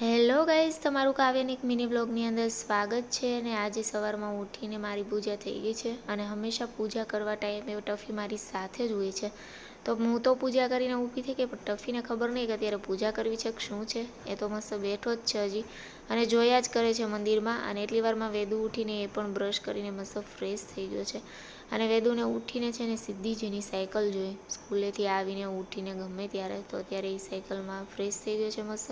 Hello guys, તમારું કાવ્યની એક mini બ્લોગની અંદર સ્વાગત છે અને આજે સવારમાં ઉઠીને મારી પૂજા થઈ ગઈ છે અને હંમેશા પૂજા કરવા ટાઈમે ટફી મારી સાથે જ હોય છે. તો હું તો પૂજા કરીને ઊભી થઈ ગઈ, પણ ટફીને ખબર નહીં કે અત્યારે પૂજા કરવી છે કે શું છે. એ તો મસ્ત બેઠો જ છે હજી. અને જોયા જ કરે છે મંદિરમાં, અને એટલી વારમાં વેદુ ઉઠીને એ પણ બ્રશ કરીને મસ્ત ફ્રેશ થઈ ગયો છે. અને વેદુને ઉઠીને છે ને સીધી જ એની સાયકલ જોઈ. સ્કૂલેથી આવીને ઉઠીને ગમે ત્યારે, તો અત્યારે એ સાયકલમાં ફ્રેશ થઈ ગયો છે મસ્ત.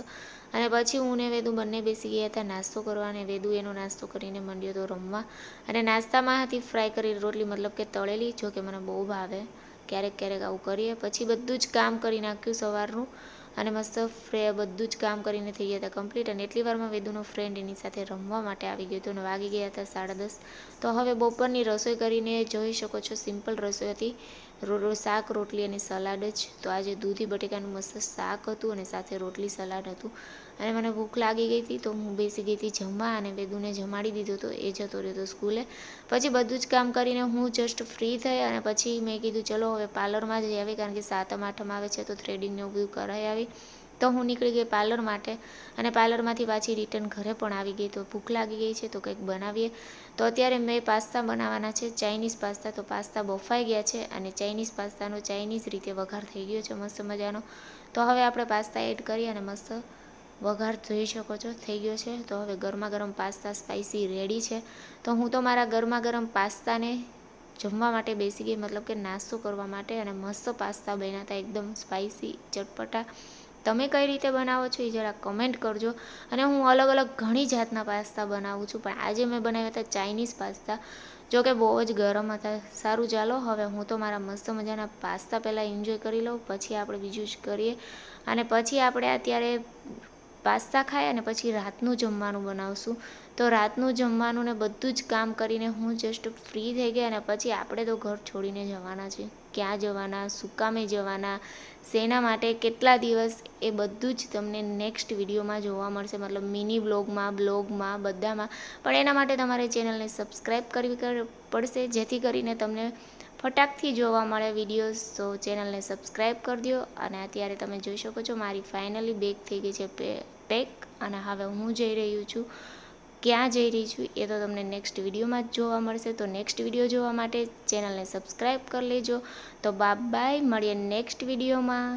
અને પછી હું ને વેદુ બંને બેસી ગયા હતા નાસ્તો કરવા, અને વેદુ એનો નાસ્તો કરીને મંડ્યો તો રમવા. અને નાસ્તામાં હતી ફ્રાય કરેલી રોટલી, મતલબ કે તળેલી, જો કે મને બહુ ભાવે. ક્યારેક ક્યારેક આવું કરીએ. પછી બધું જ કામ કરી નાખ્યું સવારનું અને મસ્ત ફ્રે બધું જ કામ કરીને થઈ ગયા હતા કમ્પ્લીટ અને એટલી વારમાં વેદુનો ફ્રેન્ડ એની સાથે રમવા માટે આવી ગયો હતો અને વાગી ગયા હતા સાડા દસ. તો હવે બપોરની રસોઈ કરીને જોઈ શકો છો. સિમ્પલ રસોઈ હતી. રો શાક, રોટલી અને સલાડ જ. તો આજે દૂધી બટેકાનું મસ્ત શાક હતું અને સાથે રોટલી, સલાડ હતું. અને મને ભૂખ લાગી ગઈ હતી, તો હું બેસી ગઈ હતી જમવા અને વેદુને જમાડી દીધો હતો એ જતો રહ્યો હતો સ્કૂલે. પછી બધું જ કામ કરીને હું જસ્ટ ફ્રી થઈ અને પછી મેં કીધું, ચલો હવે પાર્લરમાં જઈ આવી. કારણ કે સાતમ, આઠમ આવે છે તો થ્રેડિંગને એવું બધું કરાવી આવી. તો હું નીકળી ગઈ પાર્લર માટે અને પાર્લરમાંથી પાછી રિટર્ન ઘરે પણ આવી ગઈ તો ભૂખ લાગી ગઈ છે તો કંઈક બનાવીએ. તો અત્યારે મેં પાસ્તા બનાવવાના છે, ચાઇનીઝ પાસ્તા. તો પાસ્તા બફાઈ ગયા છે અને ચાઇનીઝ પાસ્તાનો ચાઇનીઝ રીતે વઘાર થઈ ગયો છે મસ્ત મજાનો. તો હવે આપણે પાસ્તા એડ કરી અને મસ્ત વઘાર જોઈ શકો છો, થઈ ગયો છે. તો હવે ગરમા ગરમ પાસ્તા સ્પાઇસી રેડી છે. તો હું તો મારા ગરમા ગરમ પાસ્તાને જમવા માટે બેસી ગઈ, મતલબ કે નાસ્તો કરવા માટે અને મસ્ત પાસ્તા બન્યા હતા એકદમ સ્પાઇસી ચટપટા. તમે કઈ રીતે બનાવો છો એ જરા કમેન્ટ કરજો. અને હું અલગ અલગ ઘણી જાતના પાસ્તા બનાવું છું, પણ આજે મેં બનાવ્યા હતા ચાઇનીઝ પાસ્તા. જો કે બહુ જ ગરમ હતા. સારું ચાલો, હવે હું તો મારા મસ્ત મજાના પાસ્તા પહેલાં એન્જોય કરી લઉં, પછી આપણે બીજું જ કરીએ. અને પછી આપણે અત્યારે પાસ્તા ખાય અને પછી રાતનું જમવાનું બનાવશું. તો રાતનું જમવાનું ને બધું જ કામ કરીને હું જસ્ટ ફ્રી થઈ ગઈ અને પછી આપણે તો ઘર છોડીને જવાના છે. ક્યાં જવાના, શું કામે જવાના, શેના માટે કેટલા દિવસ એ બધું જ તમને નેક્સ્ટ વિડીયોમાં જોવા મળશે. મતલબ મિની બ્લોગમાં બ્લોગમાં બધામાં. પણ એના માટે તમારે ચેનલને સબસ્ક્રાઈબ કરવી પડશે. જેથી કરીને તમને ફટાકથી જોવા મળે વિડીયોઝ તો ચેનલને સબસ્ક્રાઈબ કરી દો અને અત્યારે તમે જોઈ શકો છો, મારી ફાઇનલી બેક થઈ ગઈ છે પેક અને હવે હું જઈ રહ્યું છું. ક્યાં જઈ રહી છું એ તો તમને નેક્સ્ટ વિડીયોમાં જ જોવા મળશે. તો નેક્સ્ટ વીડિયો જોવા માટે ચેનલને સબસ્ક્રાઈબ કરી લેજો. તો બાય બાય મળીએ નેક્સ્ટ વિડીયોમાં